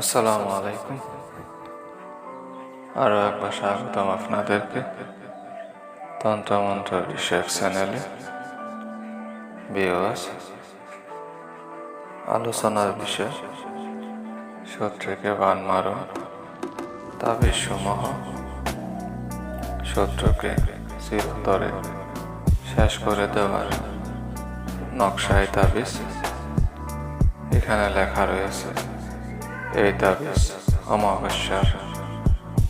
আসসালামু আলাইকুম। আরও একবার স্বাগতম আপনাদেরকে। তন্ত্রমন্ত্র বিষয়ক চ্যানেলে। বিওয়াস আলোচনার বিষয় শত্রুকে বান মারো তাবিজ সমূহ শত্রুকে চিরতরে শেষ করে দেওয়ার নকশায় তাবিজ এখানে লেখা রয়েছে। এই তাবিজ অমাবস্যার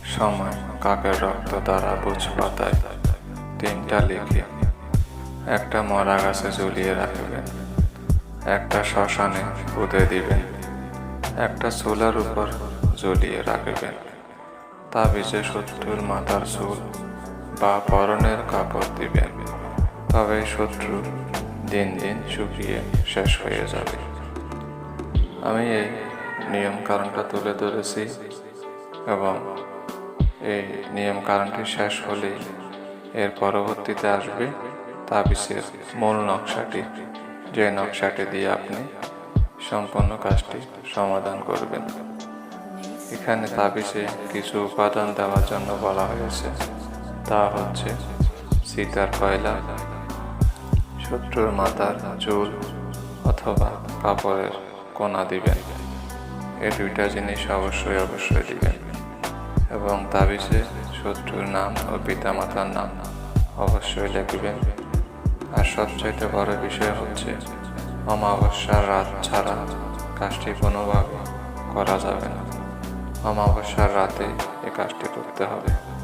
সময়। কাকের রক্ত দ্বারা বুঝ পাতায় তিনটা লিখে। একটা মরা গাছে ঝুলিয়ে রাখবেন। একটা শ্মশানে পুঁতে দিবেন। একটা চুলার উপর ঝুলিয়ে রাখবেন। তাবিজে শত্রুর মাথার চুল বা পরনের কাপড় দিবেন। তবে শত্রু দিন দিন শুকিয়ে শেষ হয়ে যাবে। আমি এই নিয়ম কারণটা তুলে ধরেছি এবং এই নিয়ম কারণটি শেষ হলেই এর পরবর্তীতে আসবে তাবিজের মূল নকশাটি। যে নকশাটি দিয়ে আপনি সম্পূর্ণ কাজটি সমাধান করবেন। এখানে তাবিজে কিছু উপাদান দেওয়ার জন্য বলা হয়েছে। তা হচ্ছে সীতার কয়লা, শত্রুর মাথার চুল অথবা কাপড়ের কোনা দিবেন। এই দুইটা জিনিস অবশ্যই অবশ্যই দিবেন। এবং তাবিজে শত্রুর নাম ও পিতামাতার নাম অবশ্যই লিখবেন। আর সবচাইতে বড় বিষয় হচ্ছে অমাবস্যার রাত ছাড়া কাজটি কোনোভাবে করা যাবে না। অমাবস্যার রাতে এই কাজটি করতে হবে।